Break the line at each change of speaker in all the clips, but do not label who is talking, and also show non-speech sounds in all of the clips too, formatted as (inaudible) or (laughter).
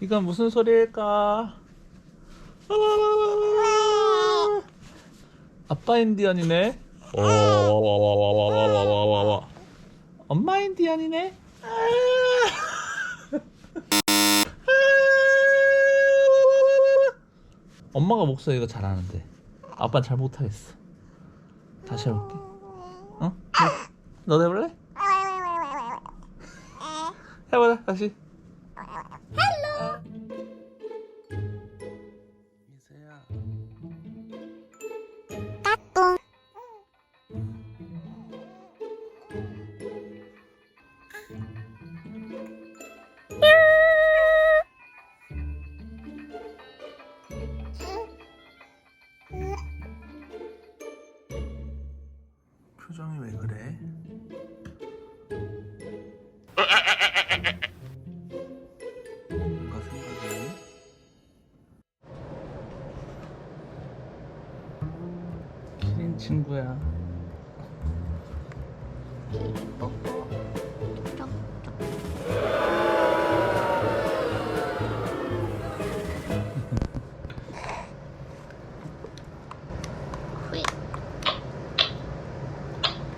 이건 무슨 소리일까? 아! 아빠 인디언이네. 엄마 인디언이네. 엄마가 목소리가 잘하는데 아빠는 잘 못하겠어. 다시 해볼게. 어? 너도 해볼래? 아. 해보자 다시. Hello! 친구야.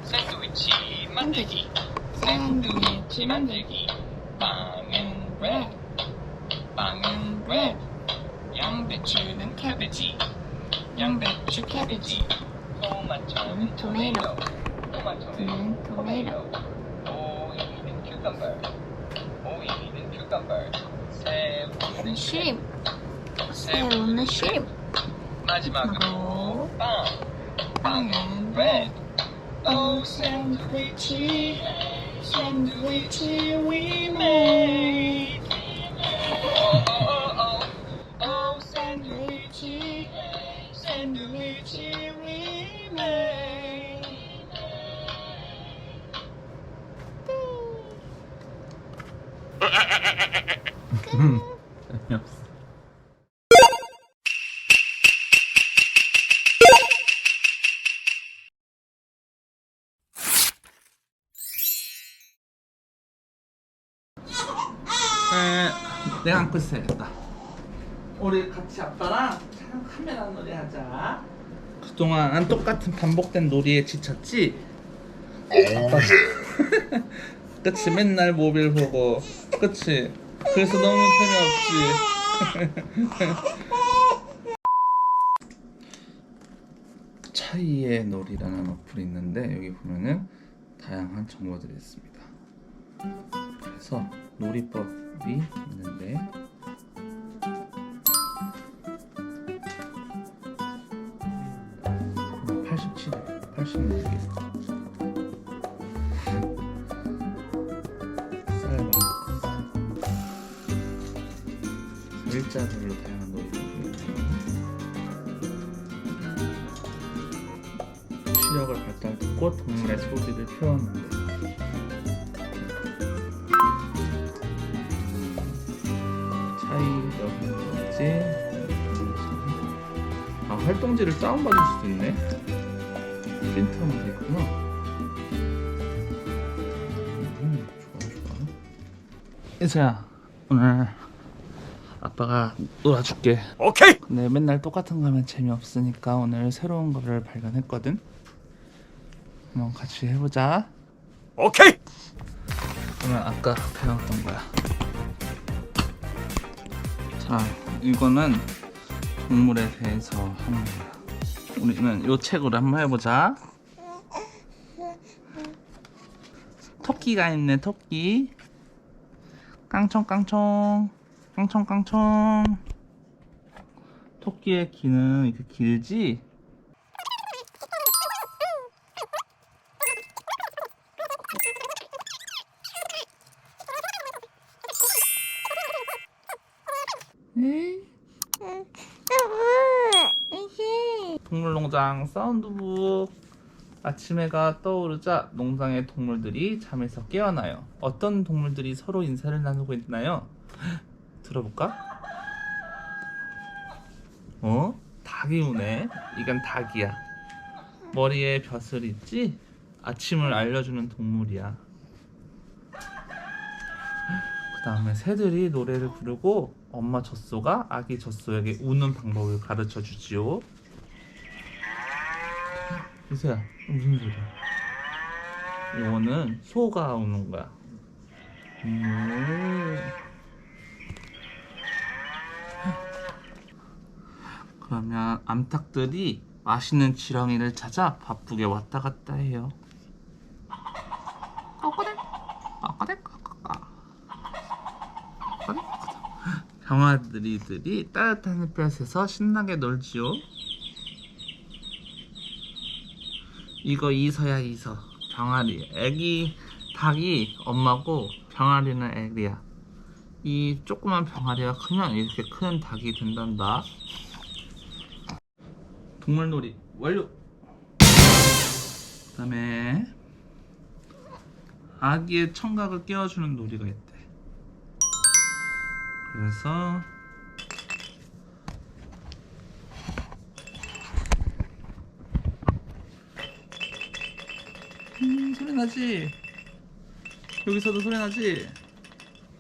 샌드위치 만들기. 샌드위치 만들기. 빵은 red. 빵은 red. 양배추는 캐베지 양배추 캐베지 tomato, tomato, tomato, tomato. O eating cucumber. O eating cucumber. 새우는
shrimp. 새우는 shrimp.
마지막으로 빵. 빵은 bread. Oh, sandwich, sandwich we made.
재미없어. (laughs) 에, 내가 안고 있어야겠다. 우리 같이 아빠랑 카메라 놀이 하자. 그동안 똑같은 반복된 놀이에 지쳤지? 아빠. (laughs) 그치 맨날 모빌 보고 그치 그래서 너무 재미없지. (laughs) 차이의 놀이라는 어플이 있는데 여기 보면은 다양한 정보들이 있습니다. 그래서 놀이법이 있는데 일자별로 다양한 있고요 시력을 발달듣고 동물의 소리를 표현하는 차이 여기까지 아 활동지를 다운받을 수도 있네. 프린트하면 좋아. 이수야 오늘 아빠가 놀아줄게.
오케이.
근데 맨날 똑같은 거 하면 재미없으니까 오늘 새로운 거를 발견했거든. 한번 같이 해보자.
오케이.
그러면 아까 배웠던 거야. 자 이거는 동물에 대해서 하는 거야. 우리는 요 책으로 한번 해보자. 토끼가 있네 토끼. 깡총 깡총 깡총 깡총 토끼의 귀는 이렇게 길지? 동물농장 사운드북 아침해가 떠오르자 농장의 동물들이 잠에서 깨어나요. 어떤 동물들이 서로 인사를 나누고 있나요? 들어볼까? 어? 닭이 우네. 이건 닭이야. 머리에 벼슬 있지? 아침을 알려주는 동물이야. 그 다음에 새들이 노래를 부르고 엄마 젖소가 아기 젖소에게 우는 방법을 가르쳐 주지요. 이세야 무슨 소리야? 이거는 소가 우는 거야. 음. 그러면 암탉들이 맛있는 지렁이를 찾아 바쁘게 왔다 갔다 해요. 병아들이들이 따뜻한 햇볕에서 신나게 놀지요. 이거 이서야 이서. 병아리. 애기 닭이 엄마고 병아리는 애기야. 이 조그만 병아리가 크면 이렇게 큰 닭이 된단다. 동물놀이 완료. 그 다음에 아기의 청각을 깨워주는 놀이가 있대. 그래서 음 소리 나지? 여기서도 소리 나지?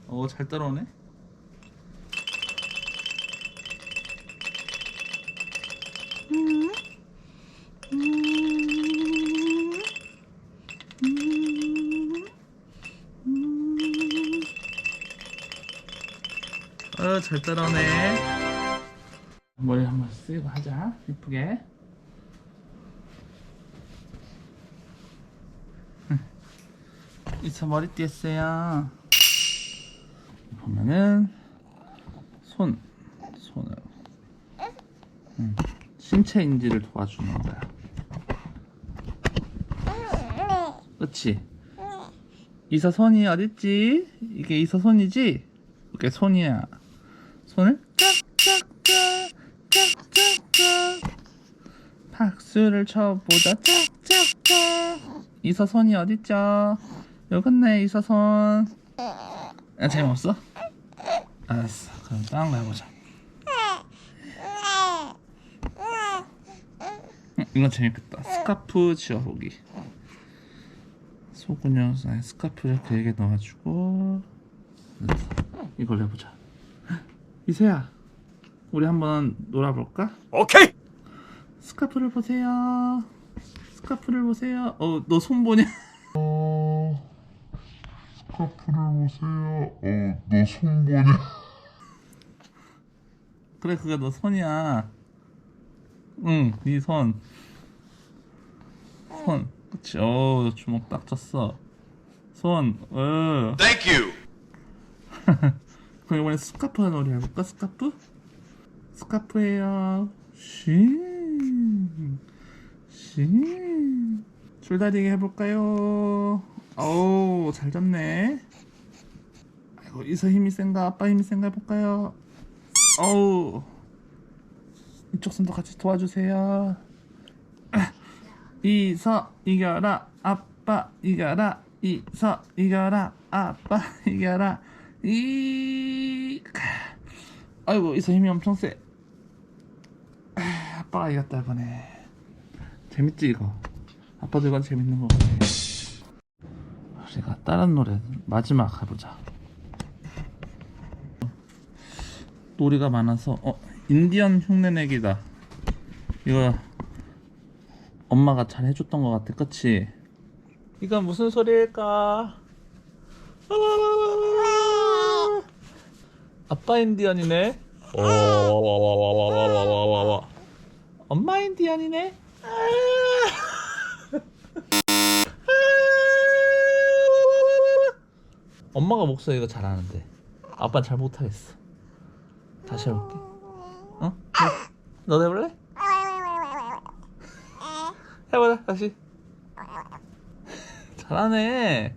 어 잘 따라오네. 어, 잘 따라오네. 머리 한번 쓰고 하자. 이쁘게. 이차 머리띠 했어요. 보면은 손, 손을 음, 신체 인지를 도와주는 거야. 그렇지? 이서 손이 어딨지? 이게 이서 손이지? 이게 손이야. 손을 짝짝짝 짝짝짝 박수를 쳐보자 짝짝짝 이서 손이 어딨죠? 여깄네 이서 손. 아, 재미없어? 알았어. 그럼 다른 거 해보자. 응, 이건 재밌겠다. 스카프 지어보기. 아니, 스카프를 길게 넣어가지고 이걸 해보자. 이세야, 우리 한번 놀아볼까?
오케이.
스카프를 보세요. 스카프를 보세요. 어, 너 손 보냐? (laughs)
스카프를 보세요. 어, 너 손 보냐? (laughs)
그래, 그게 너 손이야. 응, 네 손. 손. 그치. 어, 주먹 딱 쳤어. 손. 어.
Thank you. (laughs)
그럼 이번에 스카프 놀이 해볼까? 스카프? 스카프예요. 쉬. 쉬. 줄다리기 해볼까요? 어우, 잘 잡네. 아이고, 이서 힘이 센가? 아빠 힘이 센가 해볼까요? 어우. 이쪽 손도 같이 도와주세요. 아, 이서 이겨라. 아빠 이겨라. 이서 이겨라. 아빠 이겨라. 이 아이고 이서 힘이 엄청 세. 아, 아빠가 이겼다 이번에. 재밌지 이거. 이건 재밌는 거. 우리가 다른 노래 마지막 해보자. 놀이가 많아서 어 인디언 흉내내기다. 이거 엄마가 잘 해줬던 것 같아, 그치? 이건 무슨 소리일까? 아빠 인디언이네. 와와와와와와와와와. 엄마 인디언이네. 엄마가 목소리 이거 잘하는데 아빠는 잘 못하겠어. 다시 해볼게. 어? 너, 너도 해볼래? 해보자 다시. 잘하네.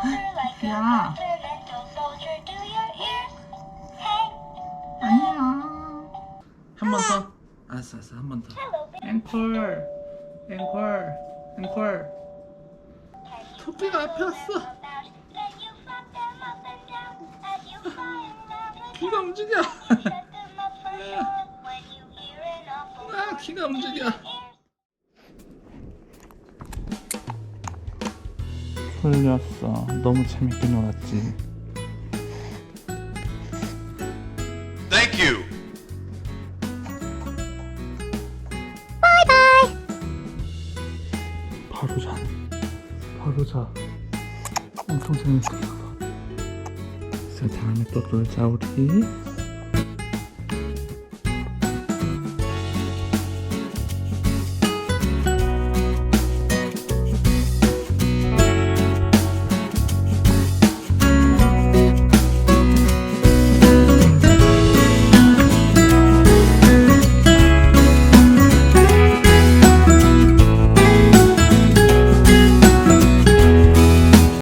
hang
안녕. 한번 더. 알았어, 알았어. 한 번 더. 앵콜, 앵콜, 앵콜. 토끼가 앞에 왔어. 귀가 움직여. 아. 귀가 움직여. 풀렸어. 너무 재밌게 놀았지.
Thank you.
바로 자. 바로 자. 엄청 재밌었어. 자, 다음에 또 놀자, 우리.